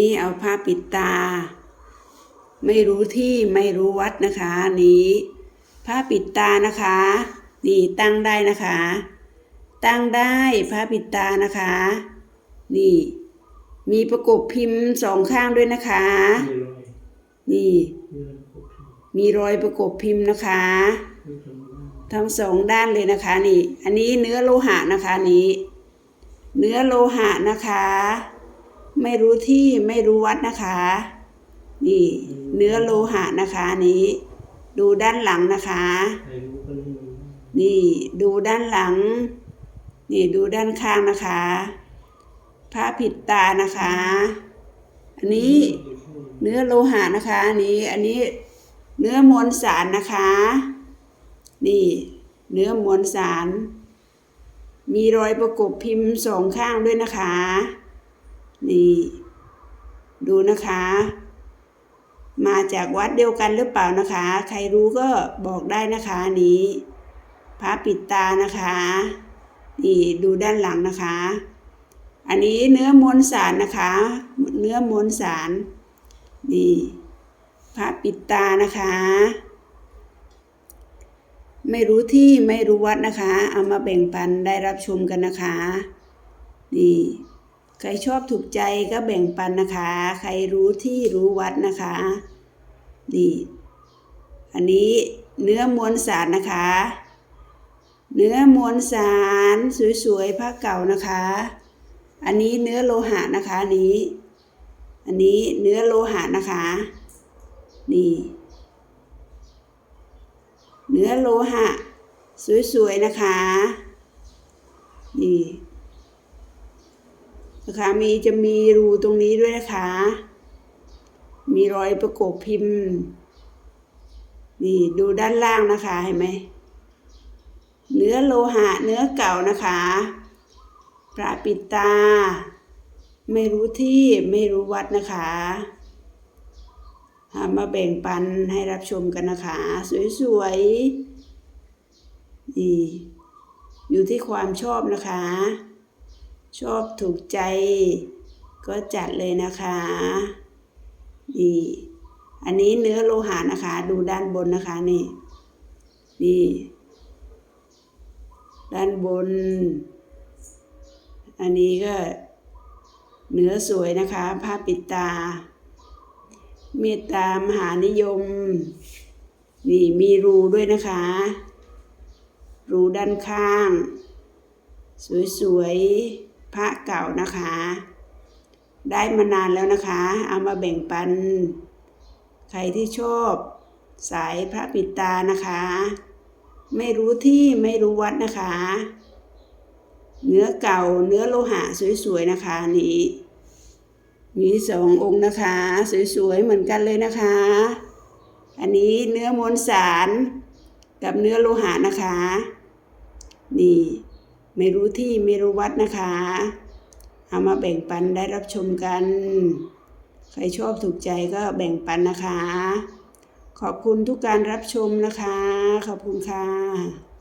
นี้เอาผ้าปิดตา ไม่รู้ที่ไม่รู้วัดนะคะนี้ผ้าปิดตานะคะ นี่ตั้งได้นะคะ ตั้งได้ผ้าปิดตานะคะ นี่ มีประกบพิมพ์สองข้างด้วยนะคะ นี่ มีรอยประกบพิมพ์นะคะทั้งสองด้านเลยนะคะนี่ อันนี้เนื้อโลหะนะคะนี้ เนื้อโลหะนะคะ ไม่รู้ที่ไม่รู้วัดนะคะ นี่เนื้อโลหะนะคะนี้ ดูด้านหลังนะคะใครรู้ก็รู้นี่ดูด้านหลัง นี่ดูด้านข้างนะคะผ้าปิดตานะคะ อันนี้เนื้อโลหะนะคะอันนี้อันนี้เนื้อมวลสารนะคะ นี่ เนื้อมวลสาร มีรอยประกบพิมพ์สองข้างด้วยนะคะ นี่ ดูนะคะ มาจากวัดเดียวกันหรือเปล่านะคะ ใครรู้ก็บอกได้นะคะนนี้พระปิดตานะคะนี่ดูด้านหลังนะคะ อันนี้เนื้อมวลสารนะคะ เนื้อมวลสารนี่พระปิดตานะคะ ไม่รู้ที่ไม่รู้วัดนะคะ เอามาแบ่งปันได้รับชมกันนะคะนี่ ใครชอบถูกใจก็แบ่งปันนะคะ ใครรู้ที่รู้วัดนะคะ นี่ อันนี้เนื้อมวลสารนะคะ เนื้อมวลสารสวยๆผ้าเก่านะคะ อันนี้เนื้อโลหะนะคะอันนี้ อันนี้เนื้อโลหะนะคะ นี่ เนื้อโลหะ สวยๆนะคะ นี่ นะคะมีจะมีรูตรงนี้ด้วยนะคะ มีรอยประกบพิมพ์ นี่ดูด้านล่างนะคะเห็นไหมเนื้อโลหะเนื้อเก่านะคะพระปิดตา ไม่รู้ที่ไม่รู้วัดนะคะามาแบ่งปันให้รับชมกันนะคะ สวยๆนี่อยู่ที่ความชอบนะคะ ชอบถูกใจ ก็จัดเลยนะคะ นี่ อันนี้เนื้อโลหะนะคะ ดูด้านบนนะคะนี่ นี่ ด้านบน อันนี้ก็ เนื้อสวยนะคะ ผ้าปิดตา เมตตามหานิยม นี่มีรูด้วยนะคะ รูด้านข้าง สวยๆ เก่านะคะ ได้มานานแล้วนะคะ เอามาแบ่งปัน ใครที่ชอบสายพระปิดตานะคะ ไม่รู้ที่ไม่รู้วัดนะคะ เนื้อเก่าเนื้อโลหะสวยๆนะคะนี่มีสององค์นะคะ สวยๆเหมือนกันเลยนะคะ อันนี้เนื้อมวลสารกับเนื้อโลหะนะคะ นี่ ไม่รู้ที่ไม่รู้วัดนะคะ เอามาแบ่งปันได้รับชมกัน ใครชอบถูกใจก็แบ่งปันนะคะ ขอบคุณทุกการรับชมนะคะ ขอบคุณค่ะ